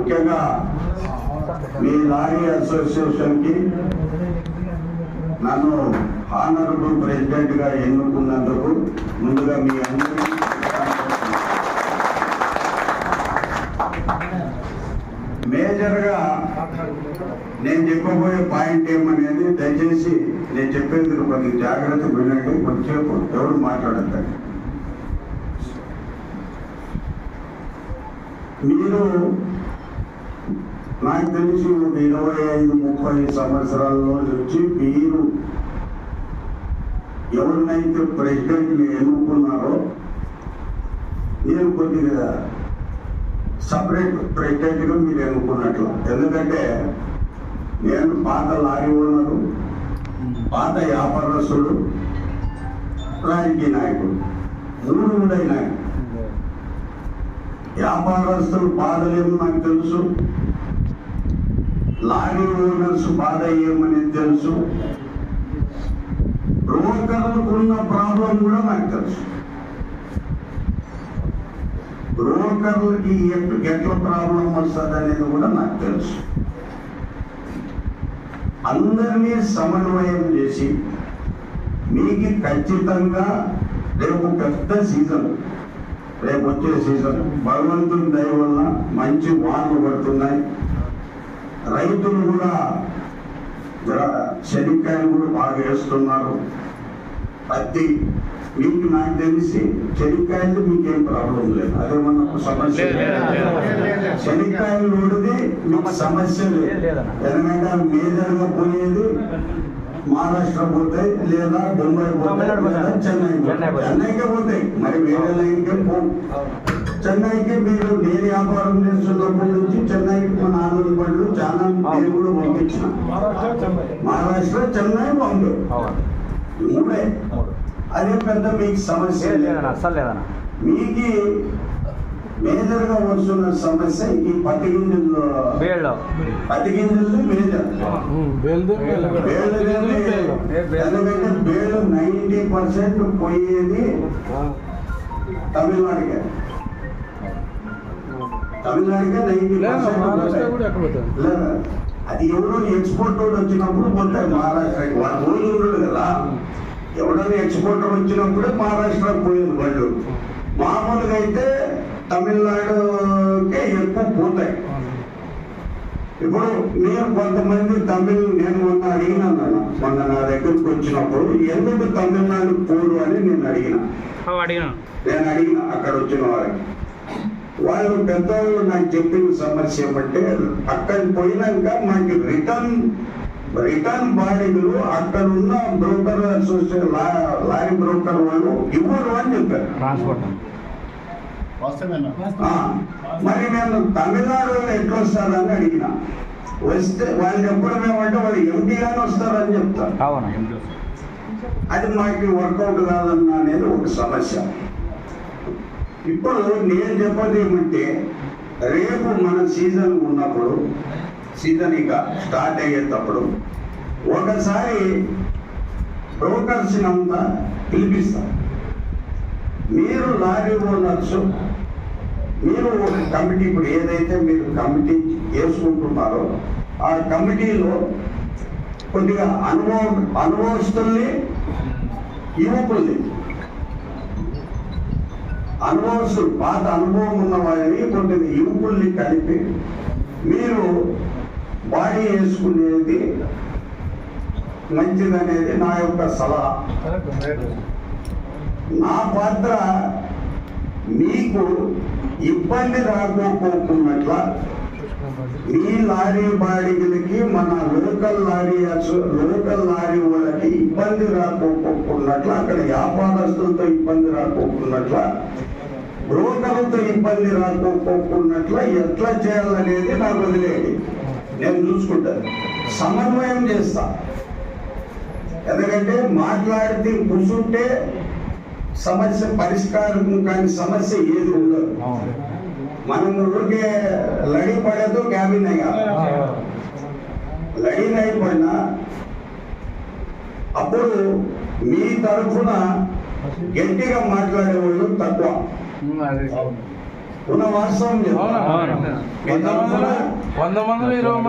ముఖ్యంగా మీ లారీ అసోసియేషన్కి నన్ను హానరబుల్ ప్రెసిడెంట్గా ఎన్నుకున్నందుకు ముందుగా మీ అందరికీ మేజర్గా నేను చెప్పబోయే పాయింట్ ఏమనేది దయచేసి నేను చెప్పేది కొంచెం జాగ్రత్త వినండి కొంచెంసేపు ఎవరు మాట్లాడద్దండి. మీరు నాకు తెలిసి ఒక ఇరవై ఐదు ముప్పై సంవత్సరాల్లో నుంచి మీరు ఎవరినైతే ప్రెసిడెంట్ని ఎన్నుకున్నారో మీరు కొద్దిగా సపరేట్ ప్రెసిడెంట్గా మీరు ఎన్నుకున్నట్లు. ఎందుకంటే నేను పాత లారీ ఓనరు పాత వ్యాపారస్తుడు రాజకీయ నాయకుడు మూడు కూడా నాయకుడు వ్యాపారస్తులు బాధలేమో నాకు తెలుసు. లారీ ఓనర్స్ బాధ ఏమని తెలుసు. బ్రోకర్లకు ఉన్న ప్రాబ్లం కూడా మాకు తెలుసు. బ్రోకర్లకి ఎట్- ఎట్ల ప్రాబ్లం వస్తుంది అనేది కూడా నాకు తెలుసు. అందరినీ సమన్వయం చేసి మీకు ఖచ్చితంగా రేపు పెద్ద సీజన్. రేపు వచ్చే సీజన్. భగవంతుని దయ వల్ల మంచి వానలు పడుతున్నాయి. రైతులు కూడా జర- శనక్కాయలు కూడా బాగా వేస్తున్నారు. పత్తి మీకు నాకు తెలిసి శనక్కాయలు మీకేం ప్రాబ్లం లేదు. అదేమన్నా సమస్య. లేదు, లేదు, లేదు, లేదు. శనక్కాయలు నూడిది మీకు సమస్య లేదు. ఎందుకంటే మేజర్గా పోయేది మహారాష్ట్ర పోతాయి లేదా బొంబాయి పోతాయి. లేదా చెన్నై. చెన్నైకే పోతాయి మరి వేరే లైన్కే పోవు చెన్నైకి మీరు నేను వ్యాపారం చేస్తున్నప్పటి నుంచి చెన్నైకి మా నాలుగు బండ్లు చాలా నేను కూడా పంపించిన. మహారాష్ట్ర చెన్నై. బాంబే మూడే. అదే పెద్ద మీకు సమస్య మీకు మేజర్గా వస్తున్న సమస్య ఈ పత్తి గింజల్లో పత్తి గింజలు మేజర్ ఎందుకంటే బేళ్ళు. నైంటీ పర్సెంట్ పోయేది తమిళనాడుకే. తమిళనాడుకే నైంటీ మహారాష్ట్ర పర్సెంట్. అది ఎవరో ఎక్స్పోర్టర్ వచ్చినప్పుడు పోతాయి మహారాష్ట్రకి. వాడు రోజు ఉండడు కదా. ఎవడైనా ఎక్స్పోర్టర్ వచ్చినప్పుడే మహారాష్ట్రకు పోయేది బళ్ళు మామూలుగా అయితే తమిళనాడుకే ఎక్కువ పోతాయి. ఇప్పుడు నేను కొంతమంది తమిళ్ నేను మొన్న అడిగినాను. మొన్న నా దగ్గరకు వచ్చినప్పుడు ఎందుకు తమిళనాడు పోరు? అని నేను అడిగిన. నేను అడిగిన అక్కడ వచ్చిన వారికి వాళ్ళు పెద్దవాళ్ళు నాకు చెప్పిన సమస్య ఏమంటే అక్కడ పోయినాక మాకు రిటర్న్ రిటర్న్ బాడీలు అక్కడ ఉన్న బ్రోకర్ అసోసియేషన్ లారీ బ్రోకర్ వాళ్ళు ఇవ్వరు అని చెప్పారు. ట్రాన్స్పోర్ట్. మరి నేను తమిళనాడు వాళ్ళు ఎట్లా వస్తారని అడిగిన. వస్తే వాళ్ళు చెప్పడం ఏమంటే వాళ్ళు ఎంపీగానే వస్తారని చెప్తారు అవును అది మాకు వర్కౌట్ కాదన్న అనేది ఒక సమస్య. ఇప్పుడు నేను చెప్పేది ఏమంటే రేపు మన సీజన్ ఉన్నప్పుడు సీజన్ ఇక స్టార్ట్ అయ్యేటప్పుడు ఒకసారి బ్రోకర్స్ అంతా పిలిపిస్తాం. మీరు లారీ ఉండొచ్చు మీరు ఒక కమిటీ ఇప్పుడు ఏదైతే మీరు కమిటీ వేసుకుంటున్నారో ఆ కమిటీలో కొద్దిగా అనుభవం అనుభవస్తుల్ని యువకుల్ని అనుభవస్తులు పాత అనుభవం ఉన్న వారిని కొద్దిగా యువకుల్ని కలిపి మీరు బాడీ వేసుకునేది మంచిదనేది నా యొక్క సలహా. నా పాత్ర మీకు ఇబ్బంది రాకపోకున్నట్ల ఈ లారీ బాడిగలకి మన లోకల్ లారీ లోకల్ లారీ వాళ్ళకి ఇబ్బంది రాకపోకున్నట్ల అక్కడ వ్యాపారస్తులతో ఇబ్బంది రాకపోకున్నట్ల బ్రోకర్లతో ఇబ్బంది రాకపోకున్నట్ల ఎట్లా చేయాలనేది నాకు వదిలేయండి. నేను చూసుకుంటాను. సమన్వయం చేస్తా. ఎందుకంటే మాట్లాడితే కూర్చుంటే సమస్య పరిష్కారం కాని సమస్య ఏది ఉండదు. మనం ఊరికే లడి పడేదో క్యాబిన్ అయ్యా లడి అయిపోయినా అప్పుడు మీ తరఫున గట్టిగా మాట్లాడేవాళ్ళు తక్కువ. ఉన్న వాస్తవం వంద మందిలో ఇరవై మంది